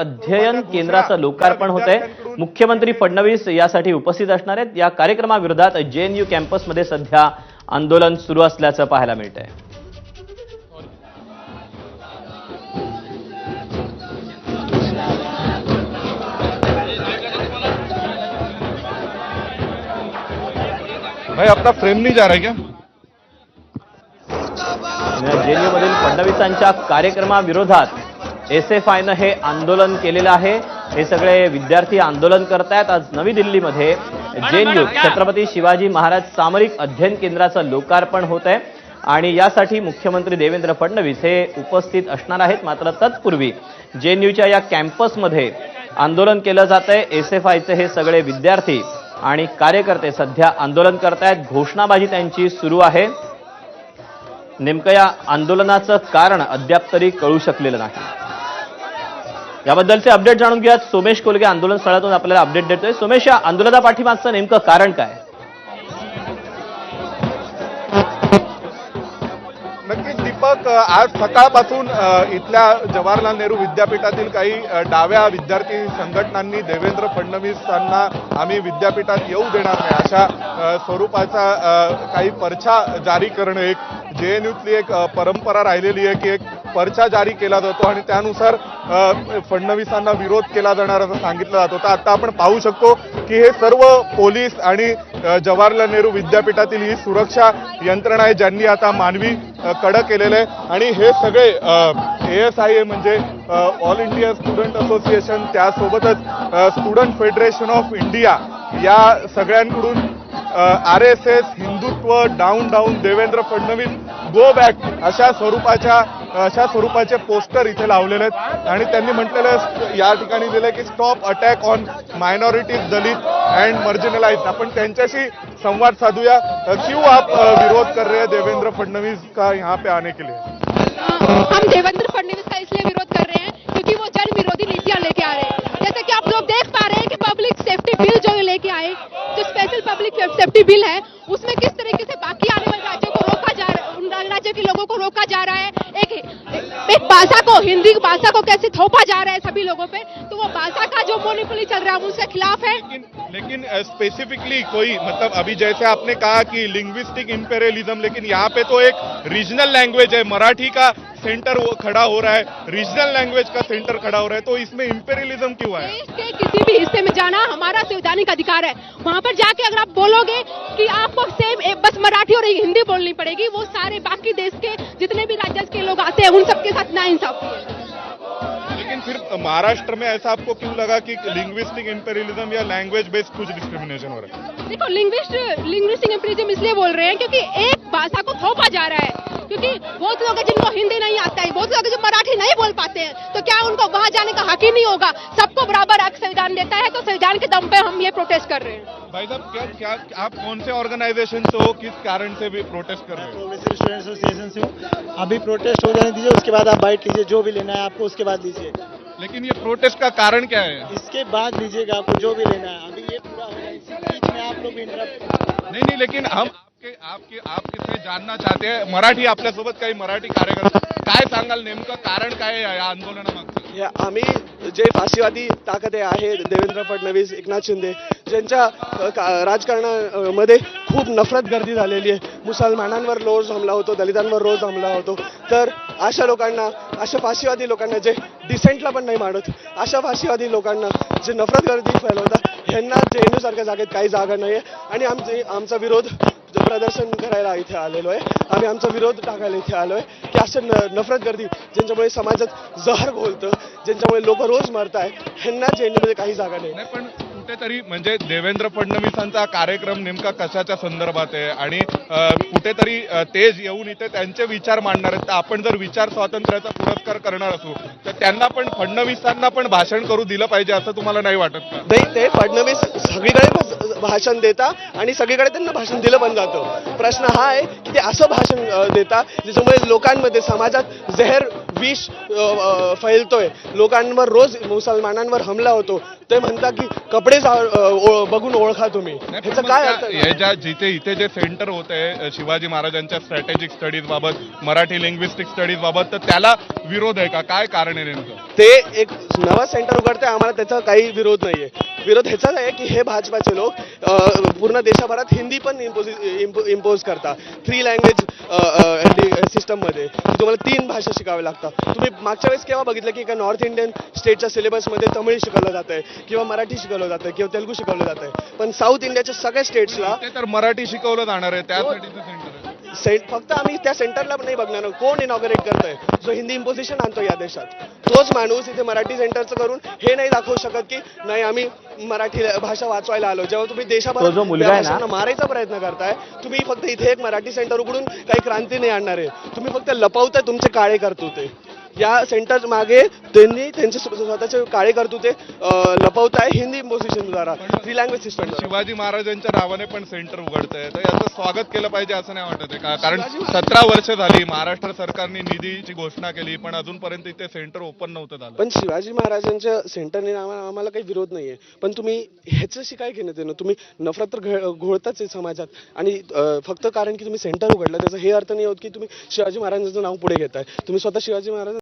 अध्ययन केंद्राचं लोकार्पण होत आहे मुख्यमंत्री फडणवीस यासाठी उपस्थित असणार आहेत. या कार्यक्रमाविरोधात जेएनयू कॅम्पसमध्ये सध्या आंदोलन सुरू असल्याचं पाहायला मिळत आहे भाई अपना फ्रेम नहीं जा रहा है क्या? जेएनयू मधील फडणवीसांच्या कार्यक्रमाविरोधात एस एफ आयनं हे आंदोलन केलेलं आहे. हे सगळे विद्यार्थी आंदोलन करतायत. आज नवी दिल्लीमध्ये जेएनयू छत्रपती शिवाजी महाराज सामरिक अध्ययन केंद्राचं लोकार्पण होत आहे. आणि यासाठी मुख्यमंत्री देवेंद्र फडणवीस हे उपस्थित असणार आहेत. मात्र तत्पूर्वी जेएनयूच्या या कॅम्पसमध्ये आंदोलन केलं जात आहे एस एफ आयचे हे सगळे विद्यार्थी आणि कार्यकर्ते सध्या आंदोलन करतायत. घोषणाबाजी त्यांची सुरू आहे. नेमकं या आंदोलनाचं कारण अद्याप तरी कळू शकलेलं नाही. याबद्दलचे अपडेट जाणून घेऊयात. सोमेश कोलगे आंदोलन स्थळातून आपल्याला अपडेट देतोय. सोमेश या आंदोलना पाठीमागचं नेमकं कारण काय? नक्कीच दीपक आज सकाळपासून इथल्या जवाहरलाल नेहरू विद्यापीठातील काही डाव्या विद्यार्थी संघटनांनी देवेंद्र फडणवीसांना आम्ही विद्यापीठात येऊ देणार नाही. अशा स्वरूपाचा काही पर्चा जारी करणं एक जे एन यूतली एक परंपरा राहिलेली आहे की एक पर्चा जारी केला जातो आणि त्यानुसार फडणवीसांना विरोध केला जाणार असं सांगितलं जात होतं. आता आपण पाहू शकतो की हे सर्व पोलीस आणि जवाहरलाल नेहरू विद्यापीठातील ही सुरक्षा यंत्रणा आहे ज्यांनी आता मानवी कडक केलेलं आहे. आणि हे सगळे ए एस आय ए म्हणजे ऑल इंडिया स्टुडंट असोसिएशन त्यासोबतच स्टुडंट फेडरेशन ऑफ इंडिया या सगळ्यांकडून R S S Hindutva down down Devendra Fadnavis go back अशा स्वरूपाच्या अशा स्वरूपाचे पोस्टर इथे लावलेले आहेत. आणि त्यांनी म्हटलेलं या ठिकाणी दिलं की stop attack on minorities Dalit and marginalise आपण त्यांच्याशी संवाद साधूया. क्यू आप विरोध कर रहे देवेंद्र फडणवीस का यहाँ पे आने के लिए? हम देवेंद्र फडणवीस का इसलिए विरोध कर रहे हैं क्योंकि वो जन विरोधी नीतियां लेके आ रहे हैं। जैसे कि आप लोग देख पा रहे हैं कि पब्लिक सेफ्टी बिल जो लेके आए जो स्पेशल पब्लिक सेफ्टी बिल है उसमें किस तरीके से बाकी आने वाले राज्यों को रोका जाए रहा राज्यों के लोगों को रोका जा रहा है। एक एक भाषा को हिंदी भाषा को कैसे थोपा जा रहा है सभी लोगों पे? तो वो भाषा का जो मोनोपोली चल रहा है उसके खिलाफ है। लेकिन स्पेसिफिकली कोई मतलब अभी जैसे आपने कहा कि लिंग्विस्टिक इंपेरियलिज्म लेकिन यहाँ पे तो एक रीजनल लैंग्वेज है, मराठी का सेंटर वो खड़ा हो रहा है रीजनल लैंग्वेज का सेंटर खड़ा हो रहा है तो इसमें इंपेरियलिज्म क्यों आया? देश के किसी भी हिस्से में जाना हमारा संवैधानिक अधिकार है। वहाँ पर जाके अगर आप बोलोगे कि आपको सेम बस मराठी और हिंदी बोलनी पड़ेगी, वो सारे बाकी देश के जितने भी राज्य के लोग आते हैं, उन सबके साथ ना इंसाफी है लेकिन फिर महाराष्ट्र में ऐसा आपको क्यों लगा कि लिंग्विस्टिक इंपेरियलिज्म या लैंग्वेज बेस्ड कुछ डिस्क्रिमिनेशन हो रहा है? देखो लिंग्विस्ट लिंग्विस्टिक इंपेरियलिज्म इसलिए बोल रहे हैं क्योंकि एक भाषा को थोपा जा रहा है। क्योंकि बहुत लोग हैं जिनको हिंदी नहीं आता है बहुत लोग हैं जो मराठी नहीं बोल पाते हैं। तो क्या उनको वहाँ जाने का हक ही नहीं होगा? सबको बराबर हक संविधान देता है तो संविधान के दम पे हम ये प्रोटेस्ट कर रहे हैं। भाई साहब क्या क्या आप कौन से ऑर्गेनाइजेशन से हो? किस कारण से भी प्रोटेस्ट कर रहे हो? स्टूडेंट एसोसिएशन से हूँ। अभी प्रोटेस्ट हो जाने दीजिए उसके बाद आप बाइट लीजिए जो भी लेना है आपको उसके बाद लीजिए। लेकिन ये प्रोटेस्ट का कारण क्या है? इसके बाद लीजिएगा आपको जो भी लेना है। अभी ये पूरा हो जाए इसी बीच में आप लोग इंटरप्ट नहीं नहीं लेकिन हम आपके आपके आप किसने जानना चाहते हैं? मराठी आपल्यासोबत काही मराठी कार्यकर्ते काय सांगाल नेमकं? कारण काय आहे या आंदोलनामागचं? या आम्ही जे फाशीवादी ताकदे आहेत देवेंद्र फडणवीस एकनाथ शिंदे ज्यांच्या अ, का- राजकारणामध्ये खूप नफरत गर्दी झालेली आहे. मुसलमानांवर रोज हमला होतो दलितांवर रोज हमला होतो. तर अशा लोकांना अशा फाशीवादी लोकांना जे डिसेंटला पण नाही मानत अशा फाशीवादी लोकांना जे नफरत गर्दी फैलवतात ह्यांना जे एन सारख्या जागेत काही जागा नाही आहे आणि आमचे आमचा विरोध प्रदर्शन करायला इथे आलेलो आहे. आम्ही आमचा विरोध टाकायला इथे आलो आहे की असं न नफरत गर्दी ज्यांच्यामुळे समाजात जहर घोलतं ज्यांच्यामुळे लोक रोज मरत आहे ह्यांना जेएनयूमध्ये काही जागा नाही. नाही पण कुठेतरी म्हणजे देवेंद्र फडणवीसांचा कार्यक्रम नेमका कशाच्या संदर्भात आहे? आणि कुठेतरी तेज येऊन इथे त्यांचे विचार मांडणार आहेत. तर आपण जर विचार स्वातंत्र्याचा पुरस्कार करणार असू तर त्यांना पण फडणवीसांना पण भाषण करू दिलं पाहिजे असं तुम्हाला नाही वाटत का? नाही ते फडणवीस सगळीकडे भाषण देता आणि सगळीकडे त्यांना भाषण दिलं पण जातं. प्रश्न हा आहे की ते असं भाषण देता ज्याच्यामुळे लोकांमध्ये समाजात जहर विष फैलतोय. लोकांवर रोज मुसलमानांवर हमला होतो. ते म्हणतात की कपडे बघून ओळखा तुम्ही. ह्याचं काय? हे ज्या जिथे इथे जे सेंटर होत शिवाजी महाराजांच्या स्ट्रॅटेजिक स्टडीज बाबत मराठी लिंग्विस्टिक स्टडीज बाबत तर त्याला विरोध आहे का? काय कारण आहे नेमकं? ते एक नवं सेंटर उघडते आम्हाला त्याचा काही विरोध नाहीये. विरोध ह्याचाच आहे की हे भाजपाचे लोक पूर्ण देशभरात हिंदी पण इम्पोज करतात थ्री लँग्वेज सिस्टममध्ये तुम्हाला तीन भाषा शिकाव्या लागतात. तुम्ही मागच्या वेळेस केव्हा बघितलं की एका नॉर्थ इंडियन स्टेटच्या सिलेबसमध्ये तमिळ शिकवलं जात आहे किंवा मराठी शिकवलं जातं किंवा तेलुगू शिकवलं जात आहे पण साऊथ इंडियाच्या सगळ्या स्टेट्सला तर मराठी शिकवलं जाणार आहे त्यासाठीचं सेंटर आहे सेंट फक्त आम्ही त्या सेंटरला नाही बघणार. कोण इनॉग्रेट करतोय? जो हिंदी इम्पोजिशन आणतो या देशात. तोच माणूस इथे मराठी सेंटरचं करून हे नाही दाखवू शकत की नाही आम्ही मराठी भाषा वाचवायला आलो. जेव्हा तुम्ही तो देशाभरात आहे मारायचा प्रयत्न करताय तुम्ही फक्त इथे एक मराठी सेंटर उघडून काही क्रांती नाही आणणार आहे. तुम्ही फक्त लपवताय तुमचे काळे करतोते या सेंटर मागे त्यांनी त्यांचे स्व- स्वतःचे काळे करतोते अं, लपवताय हिंदी इम्पोजिशन द्वारा. थ्री लँग्वेज सिस्टम शिवाजी महाराजांच्या नावाने पण सेंटर उघडत आहे तर याचं स्वागत केलं पाहिजे असं नाही वाटत आहे का? कारण सतरा वर्ष झाली महाराष्ट्र सरकारने निधीची घोषणा केली पण अजूनपर्यंत इथे सेंटर ओपन नव्हतं झालं. पण शिवाजी महाराजांच्या सेंटरने आम्हाला काही विरोध नाहीये. पण तुम्ही ह्याच्याशी काय घेणं देणं तुम्ही नफरत तर घोळताच आहे समाजात. आणि फक्त कारण की तुम्ही सेंटर उघडलं. त्याचा हे अर्थ नाही होत की तुम्ही शिवाजी महाराजांचं नाव पुढे घेताय. तुम्ही स्वतः शिवाजी महाराज